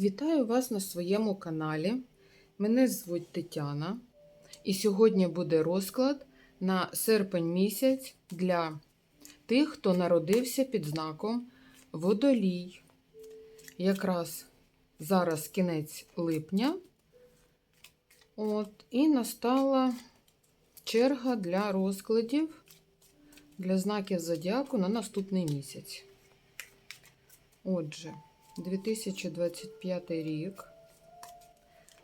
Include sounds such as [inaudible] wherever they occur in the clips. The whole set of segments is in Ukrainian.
Вітаю вас на своєму каналі. Мене звуть Тетяна, і сьогодні буде розклад на серпень місяць для тих, хто народився під знаком Водолій. Якраз зараз кінець липня. От, і настала черга для розкладів для знаків зодіаку на наступний місяць. Отже, 2025 рік,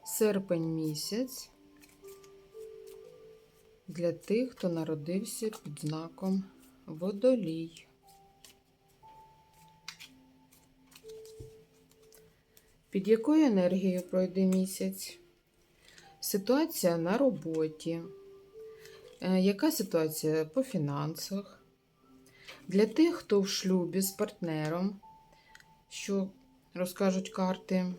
серпень місяць для тих, хто народився під знаком Водолій. Під якою енергією пройде місяць? Ситуація на роботі. Е, Яка ситуація по фінансах? Для тих, хто в шлюбі з партнером, що розкажуть карти.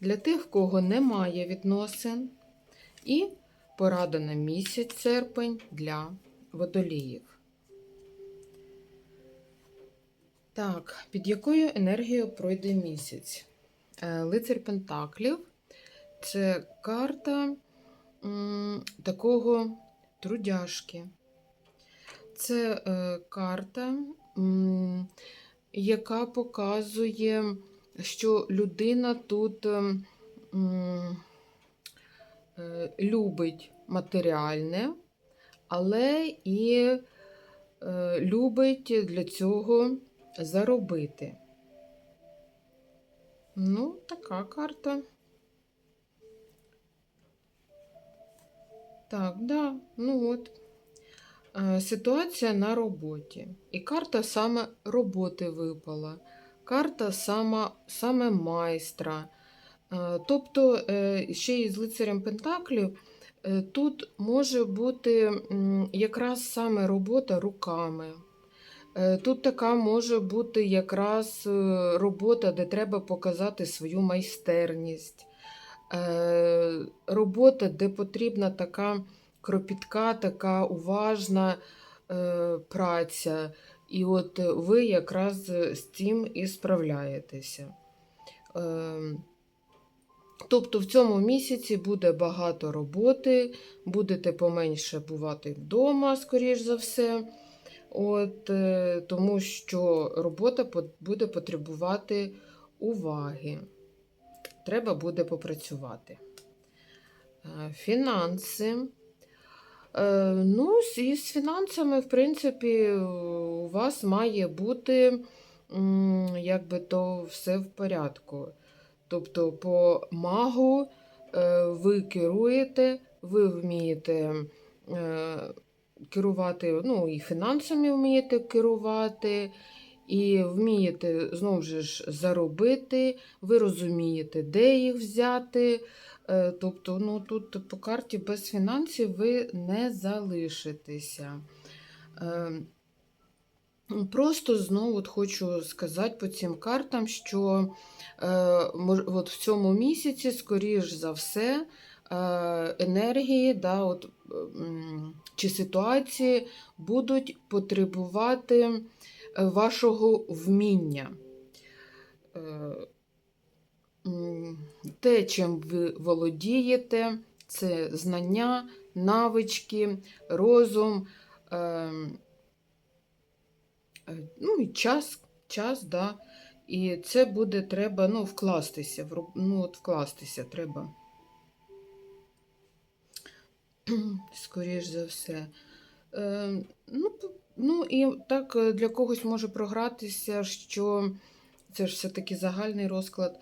Для тих, кого немає відносин. І порада на місяць серпень для водоліїв. Так, під якою енергією пройде місяць? Е, Лицар Пентаклів це карта такого трудяшки. Це е, карта, яка показує, що людина тут ем, е, любить матеріальне, але і е, любить для цього заробити. Ну, така карта. Так, да, ну от. Е, Ситуація на роботі. І карта саме роботи випала. Карта сама, саме майстра. Е, Тобто, е, ще й з лицарем Пентаклів, е, тут може бути якраз саме робота руками. Тут така може бути якраз робота, де треба показати свою майстерність. Робота, де потрібна така кропітка, така уважна праця. І от ви якраз з цим і справляєтеся. Е, Тобто в цьому місяці буде багато роботи, будете поменше бувати вдома, скоріш за все. От, е, тому що робота буде потребувати уваги. Треба буде попрацювати. Е, Фінанси. Е, Ну, і з фінансами, в принципі, у вас має бути якби то все в порядку. Тобто, по магу е, ви керуєте, ви вмієте е, керувати, ну, і фінансами вмієте керувати, і вмієте знову ж заробити, ви розумієте, де їх взяти. Е, Тобто, ну, тут по карті без фінансів ви не залишитеся. Е, Просто знову от хочу сказати по цим картам, що е, от в цьому місяці, скоріш за все, енергії да, от, чи ситуації будуть потребувати вашого вміння. Те, чим ви володієте, це знання, навички, розум. е, Е, Ну і час, час, да. І це буде треба ну, вкластися. Ну, от вкластися треба. [clears throat] Скоріш за все. Е, ну, ну, і так е, для когось може програтися, що це ж все-таки загальний розклад,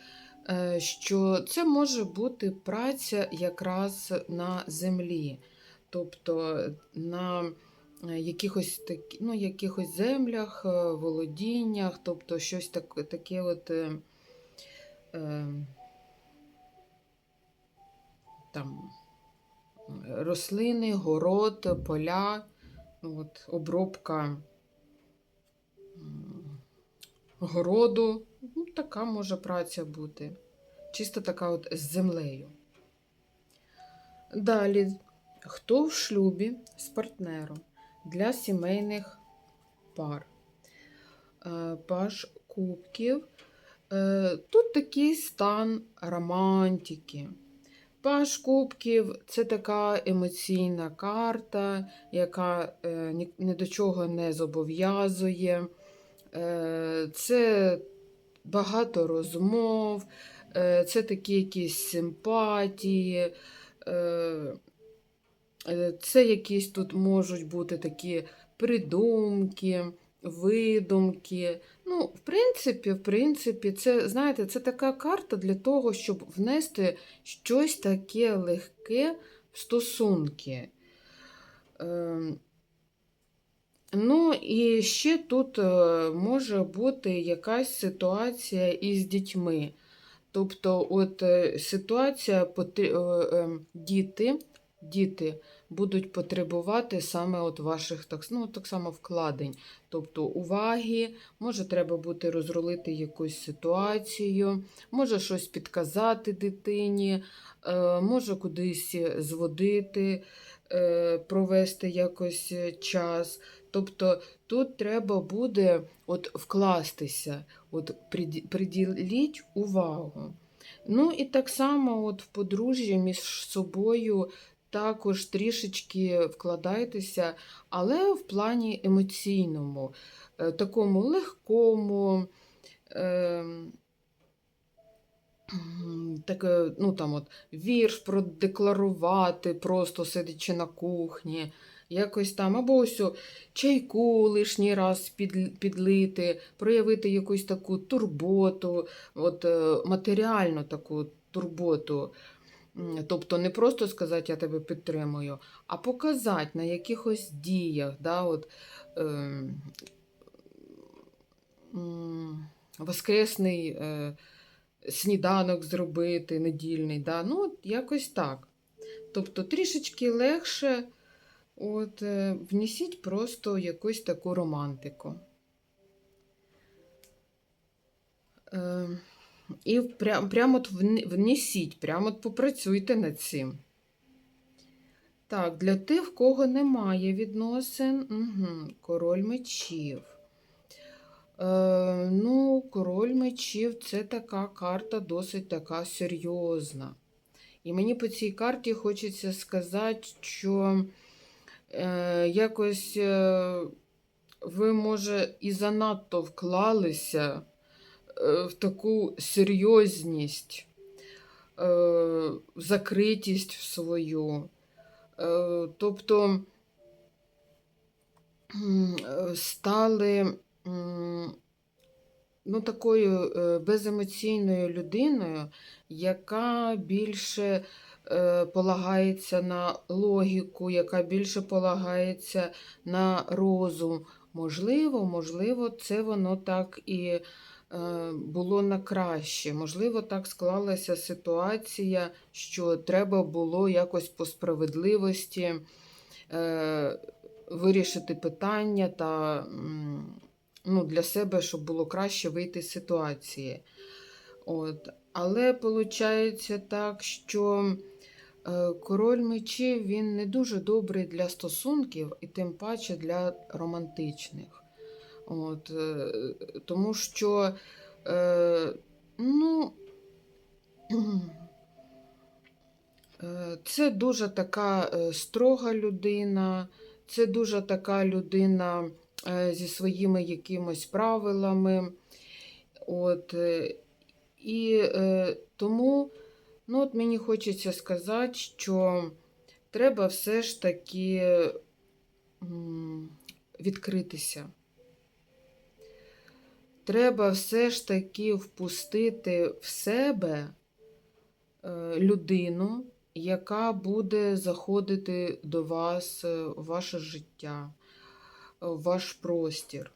що це може бути праця якраз на землі. Тобто на е, якихось такі, ну, якихось землях, е, володіннях, тобто щось так, таке от е, е, там е, рослини, город, поля, от, обробка городу. Ну, така може праця бути. Чисто така от з землею. Далі, хто в шлюбі з партнером для сімейних пар? Е, Паш кубків Е, Тут такий стан романтики. Паш Кубків це така емоційна карта, яка е, ні, до чого не зобов'язує. Це багато розмов, е, це такі якісь симпатії. е, е, Це якісь тут можуть бути такі придумки, видумки. Ну, в принципі, в принципі, це, знаєте, це така карта для того, щоб внести щось таке легке в стосунки. Ну, і ще тут е, може бути якась ситуація із дітьми. Тобто, от е, ситуація е, ем, діти, діти будуть потребувати саме от ваших так, ну, так само вкладень, тобто уваги, може треба буде розрулити якусь ситуацію, може щось підказати дитині, може кудись зводити, провести якось час. Тобто тут треба буде от вкластися, от приділіть увагу. Ну і так само от в подружжі між собою також трішечки вкладайтеся, але в плані емоційному, е, такому легкому. ем, Таке, ну там от вірш продекларувати, просто сидячи на кухні, якось там, або ось чайку лишній раз під, підлити, проявити якусь таку турботу, от, е, матеріальну таку турботу. Тобто не просто сказати я тебе підтримую, а показати на якихось діях, да, от, ем, м, воскресний е, сніданок зробити, недільний, да, ну, якось так. Тобто трішечки легше от, е, внесіть просто якусь таку романтику. Е, і прям, прямо от вн- внесіть, прямо от попрацюйте над цим. Так, для тих, в кого немає відносин, угу, король мечів. Е, ну, король мечів це така карта досить така серйозна. І мені по цій карті хочеться сказати, що е, якось е, ви, може, і занадто вклалися е, в таку серйозність, е, закритість в свою. Е, тобто е, стали ну, такою е, беземоційною людиною, яка більше полагається на логіку, яка більше полагається на розум. Можливо, можливо, це воно так і е, було на краще. Можливо, так склалася ситуація, що треба було якось по справедливості е, вирішити питання та ну, для себе, щоб було краще вийти з ситуації. От. Але виходить так, що е, король мечів він не дуже добрий для стосунків і тим паче для романтичних. От, е, тому що, е, ну, [clears throat] е, це дуже така е, строга людина, це дуже така людина е, зі своїми якимось правилами. От, е, і е, тому ну, от мені хочеться сказати, що треба все ж таки відкритися. Треба все ж таки впустити в себе е, людину, яка буде заходити до вас е, в ваше життя, в ваш простір.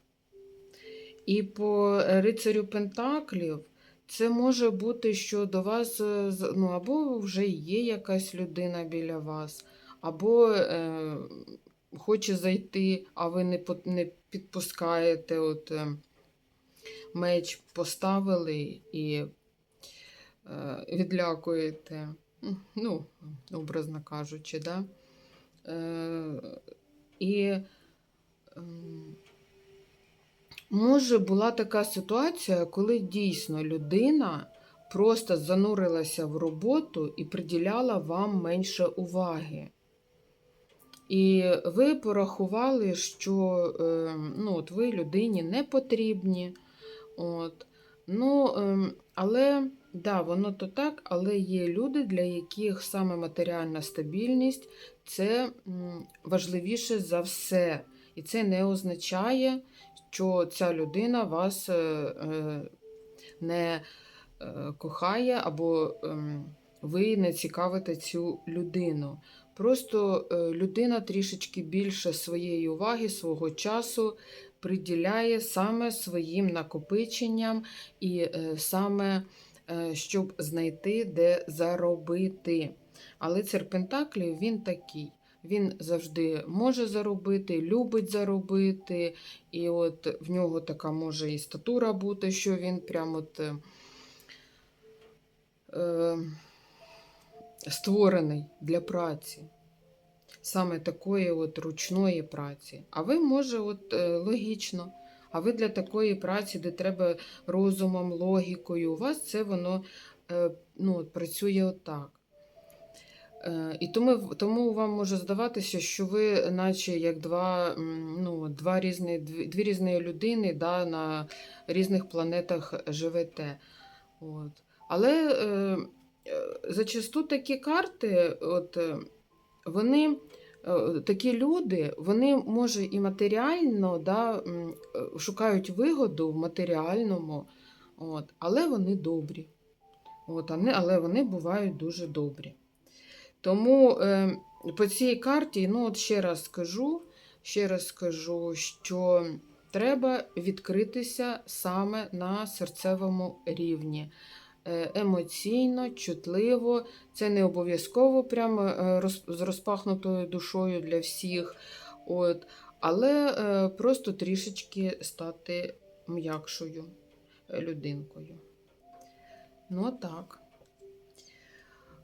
І по рицарю Пентаклів це може бути, що до вас е, ну, або вже є якась людина біля вас, або е, хоче зайти, а ви не, не підпускаєте. От, е, меч поставили і е, відлякуєте, ну, образно кажучи, да? Е, і ем, Може, була така ситуація, коли дійсно людина просто занурилася в роботу і приділяла вам менше уваги. І ви порахували, що е, ну, от ви людині не потрібні. От. Ну, ем, але да, воно то так, але є люди, для яких саме матеріальна стабільність це важливіше за все. І це не означає, що ця людина вас е, е, не е, кохає або ем, ви не цікавите цю людину. Просто людина трішечки більше своєї уваги, свого часу приділяє саме своїм накопиченням і саме щоб знайти, де заробити. Але цар Пентаклів він такий. Він завжди може заробити, любить заробити, і от в нього така може і статура бути, що він прям от е, е, створений для праці, саме такої от ручної праці. А ви, може, от е, логічно, а ви для такої праці, де треба розумом, логікою, у вас це воно е, ну, працює отак. Е, І тому, тому вам може здаватися, що ви, наче як два, ну, два різні, дві, різні людини да, на різних планетах живете. От. Але е, е, зачасту такі карти, от, е, вони, е, такі люди, вони, може, і матеріально да, шукають вигоду в матеріальному, от, але вони добрі. От, але вони бувають дуже добрі. Тому е, по цій карті, ну от ще раз скажу, ще раз скажу, що треба відкритися саме на серцевому рівні. Е, Емоційно, чутливо, це не обов'язково прямо е, з розпахнутою душою для всіх. От, але е, просто трішечки стати м'якшою людинкою. Ну, так.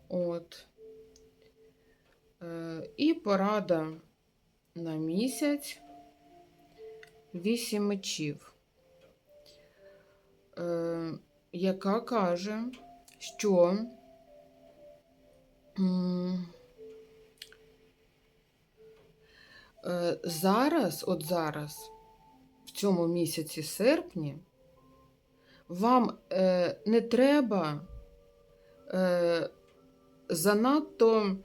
От. Е, І порада на місяць. Вісім мечів, е, яка каже, що е, зараз, от зараз, в цьому місяці серпні, вам не треба занадто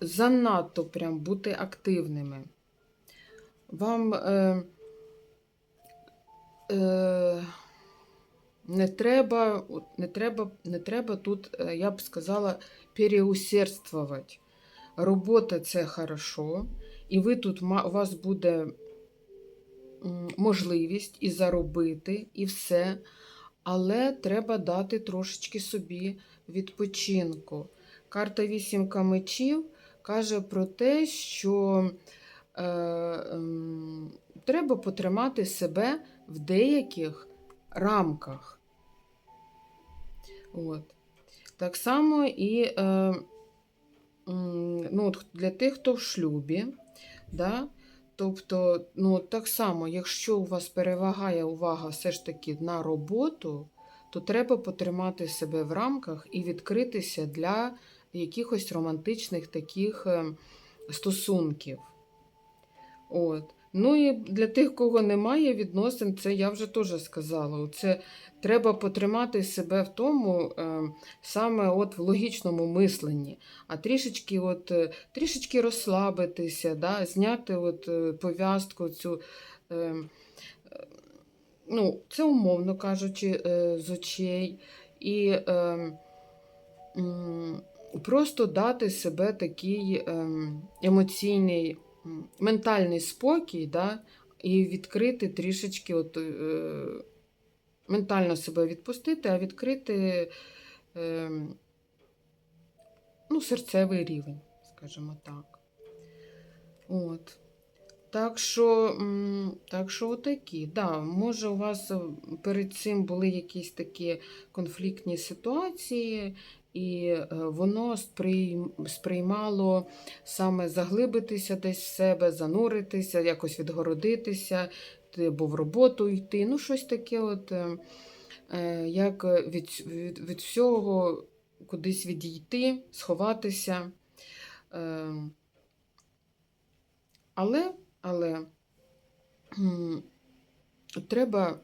занадто прям бути активними. Вам е, е, не треба, не треба, не треба тут, е, я б сказала, переусердствувати. Робота це хорошо, і ви тут у вас буде можливість і заробити, і все. Але треба дати трошечки собі відпочинку. Карта вісімка мечів каже про те, що е, ем, треба потримати себе в деяких рамках. От. Так само і е, м, ну, для тих, хто в шлюбі. Да? Тобто, ну, так само, якщо у вас перевагає увага все ж таки на роботу, то треба потримати себе в рамках і відкритися для якихось романтичних таких е, стосунків. От. Ну і для тих, кого немає відносин, це я вже теж сказала. Це треба потримати себе в тому, е, саме от в логічному мисленні, а трішечки, от, е, трішечки розслабитися, да, зняти от, пов'язку цю. Ну, це умовно кажучи, з очей. І м, просто дати себе такий ем, емоційний, ментальний спокій, да, і відкрити трішечки, от, е, ментально себе відпустити, а відкрити е, ну, серцевий рівень, скажімо так. От. Так що, так що отакі. Да, може, у вас перед цим були якісь такі конфліктні ситуації, і е, воно сприймало саме заглибитися десь в себе, зануритися, якось відгородитися, ти- або в роботу йти. Ну, щось таке, от, е, е, як від, від, від всього кудись відійти, сховатися. Але, але треба.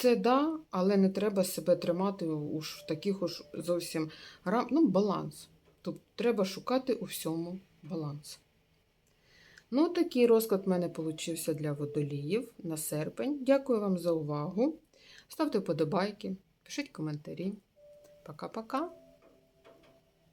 Це да, але не треба себе тримати уж в таких уж зовсім рам... ну, баланс. Тобто треба шукати у всьому баланс. Ну, такий розклад в мене получився для водоліїв на серпень. Дякую вам за увагу. Ставте вподобайки, пишіть коментарі. Пока-пока.